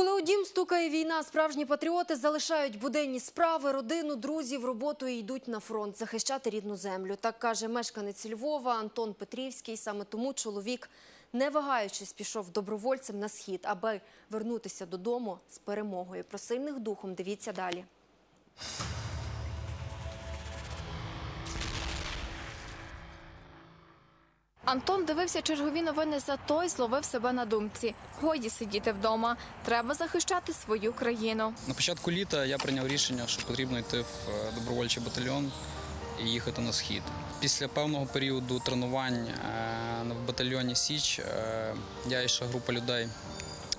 Коли у дім стукає війна, справжні патріоти залишають буденні справи, родину, друзів, роботу і йдуть на фронт захищати рідну землю. Так каже мешканець Львова Антон Петрівський. Саме тому чоловік, не вагаючись, пішов добровольцем на схід, аби вернутися додому з перемогою. Про сильних духом дивіться далі. Антон дивився чергові новини за той, зловив себе на думці. Годі сидіти вдома. Треба захищати свою країну. На початку літа я прийняв рішення, що потрібно йти в е, добровольчий батальйон і їхати на схід. Після певного періоду тренувань е, в батальйоні Січ е, я і ще група людей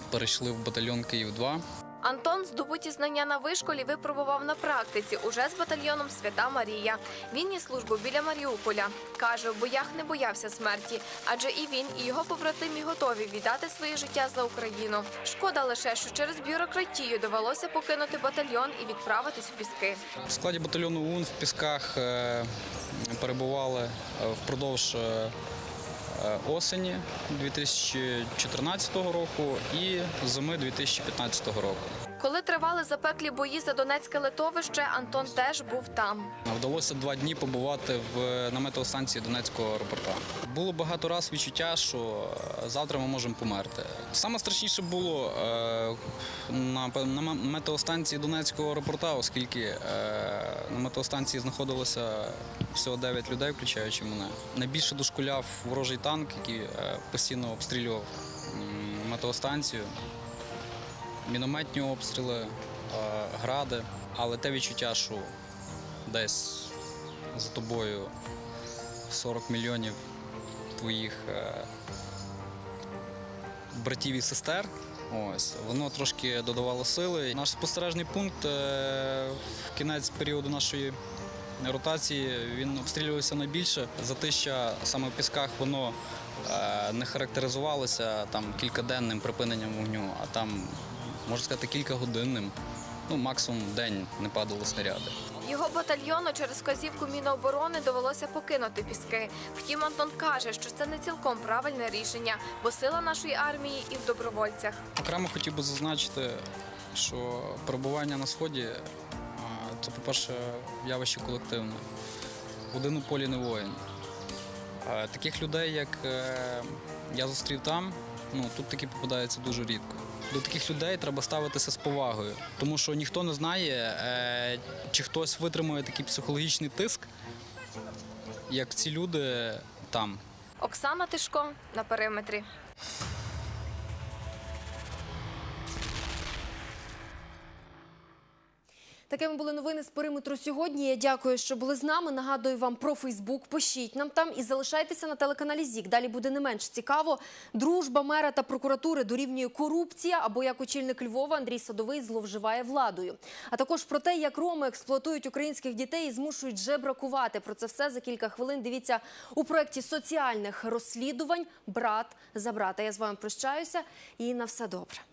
перейшли в батальйон Київ 2 Антон здобуті знання на вишколі випробував на практиці уже з батальйоном Свята Марія. Він ніс службу біля Маріуполя. Каже, в боях не боявся смерті, адже і він, і його побратимі готові віддати своє життя за Україну. Шкода лише, що через бюрократію довелося покинути батальйон і відправитись у піски. В складі батальйону УН в Пісках е, перебували е, впродовж е, осені 2014 року і зими 2015 року. Коли тривали запеклі бої за Донецьке литовище, Антон теж був там. Вдалося два дні побувати в на метеостанції Донецького аеропорта. Було багато раз відчуття, що е, завтра ми можемо померти. Саме страшніше було е, на, на метеостанції Донецького аеропорта, оскільки е, на метеостанції знаходилося всього 9 людей, включаючи мене. Найбільше дошкуляв ворожий танк, який е, постійно обстрілював метеостанцію мінометні обстріли, е, гради, але те відчуття, що десь за тобою 40 мільйонів твоїх е, братів і сестер. Ось воно трошки додавало сили. Наш спостережний пункт е, в кінець періоду нашої ротації він обстрілювався найбільше. Затища саме в пісках воно е, не характеризувалося там кількаденним припиненням вогню, а там можна сказати кількагодинним. Ну, максимум день не падали снаряди. Його батальйону через вказівку Міноборони довелося покинути піски. Втім, Антон каже, що це не цілком правильне рішення, бо сила нашої армії і в добровольцях. Окремо хотів би зазначити, що перебування на сході це, по-перше, явище колективне. Один у полі не воїн. Таких людей, як е, я зустрів там, ну тут такі попадаються дуже рідко. До таких людей треба ставитися з повагою, тому що ніхто не знає, е, чи хтось витримує такий психологічний тиск, як ці люди там. Оксана Тишко на периметрі. Такими були новини з периметру сьогодні. Я дякую, що були з нами. Нагадую вам про Фейсбук. Пишіть нам там і залишайтеся на телеканалі ЗІК. Далі буде не менш цікаво. Дружба мера та прокуратури дорівнює корупція або як очільник Львова Андрій Садовий зловживає владою. А також про те, як роми експлуатують українських дітей і змушують жебракувати. Про це все за кілька хвилин. Дивіться у проєкті соціальних розслідувань Брат за брата. Я з вами прощаюся і на все добре.